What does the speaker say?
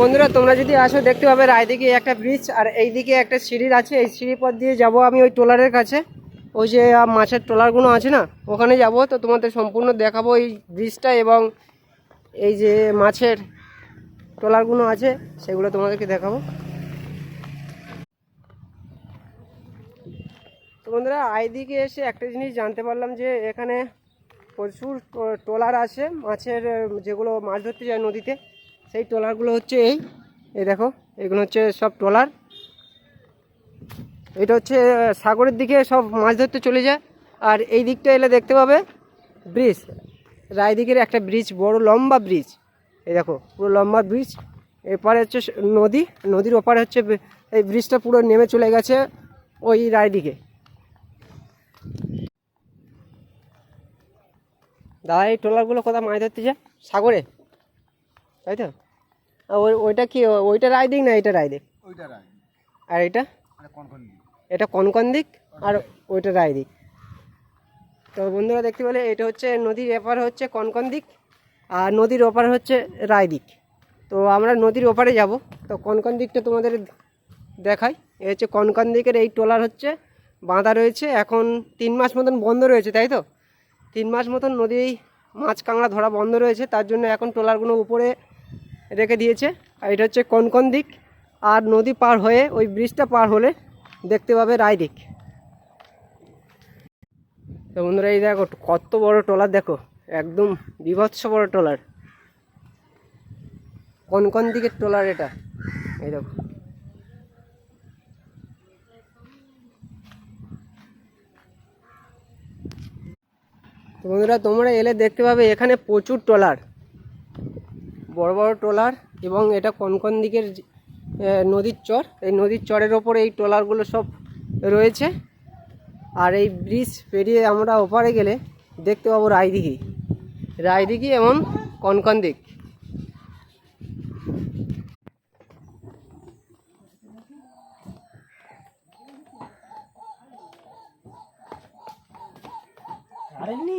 বন্ধুরা, তোমরা যদি আসো, দেখতে পাবে রায়দিকে একটা ব্রিজ আর এইদিকে একটা সিঁড়ির আছে। এই সিঁড়ি পথ দিয়ে যাব আমি ওই ট্রলারের কাছে। ওই যে মাছের ট্রলারগুলো আছে না, ওখানে যাব। তো তোমাদের সম্পূর্ণ দেখাবো এই ব্রিজটা এবং এই যে মাছের ট্রলারগুলো আছে, সেগুলো তোমাদেরকে দেখাবো। তো বন্ধুরা আইদিকে এসে একটা জিনিস জানতে পারলাম যে, এখানে প্রচুর ট্রলার আছে। মাছের যেগুলো মাছ ধরতে যায় নদীতে সেই ট্রলারগুলো হচ্ছে এই। এই দেখো, এগুলো হচ্ছে সব ট্রলার। এটা হচ্ছে সাগরের দিকে সব মাছ ধরতে চলে যায়। আর এই দিকটা এলে দেখতে পাবে ব্রিজ। রায়দিকের একটা ব্রিজ, বড় লম্বা ব্রিজ। এই দেখো, পুরো লম্বা ব্রিজ। এপারে হচ্ছে নদী। নদীর ওপারে হচ্ছে এই ব্রিজটা পুরো নেমে চলে গেছে ওই রায়দিকে দাদা, এই ট্রলারগুলো কোথাও মাছ ধরতে যায়? সাগরে? তাই তো? ওই ওইটা কি ওইটা রায়দিক না এটা রায়দিক ওইটা রায় আর এটা? এটা কনকন দিক। আর ওইটা রায় দিক। তো বন্ধুরা দেখতে পেলে এটা হচ্ছে নদীর এপার হচ্ছে কনকন দিক আর নদীর ওপার হচ্ছে রায় দিক। তো আমরা নদীর ওপারে যাব। তো কনকন দিকটা তোমাদের দেখাই। এ হচ্ছে কনকন দিকের এই ট্রলার হচ্ছে বাঁধা রয়েছে। এখন তিন মাস মতন বন্ধ রয়েছে তাই তো? তিন মাস মতন নদী মাছ কাঁকড়া ধরা বন্ধ রয়েছে। তার জন্য এখন ট্রলারগুলো উপরে রেখে দিয়েছে। আর এটা হচ্ছে কনকন দিক? আর নদী পার হয়ে ওই ব্রিজটা পার হলে দেখতে পাবে রায়দিক তো বন্ধুরা, এই দেখো, কত বড় ট্রলার দেখো, একদম বিভৎস বড় ট্রলার। কোন কোন দিকের ট্রলার এটা? এই দেখো। তো বন্ধুরা, তোমরা এলে দেখতে পাবে এখানে প্রচুর ট্রলার। বড় বড় ট্রলার এবং এটা কোন কোন দিকের নদীর চর। এই নদীর চরের ওপরে এই ট্রলারগুলো সব রয়েছে। আর এই ব্রিজ পেরিয়ে আমরা ওপারে গেলে দেখতে পাবো রায়দিঘি। রায়দিঘি এবং কনকন দিক? আরেননি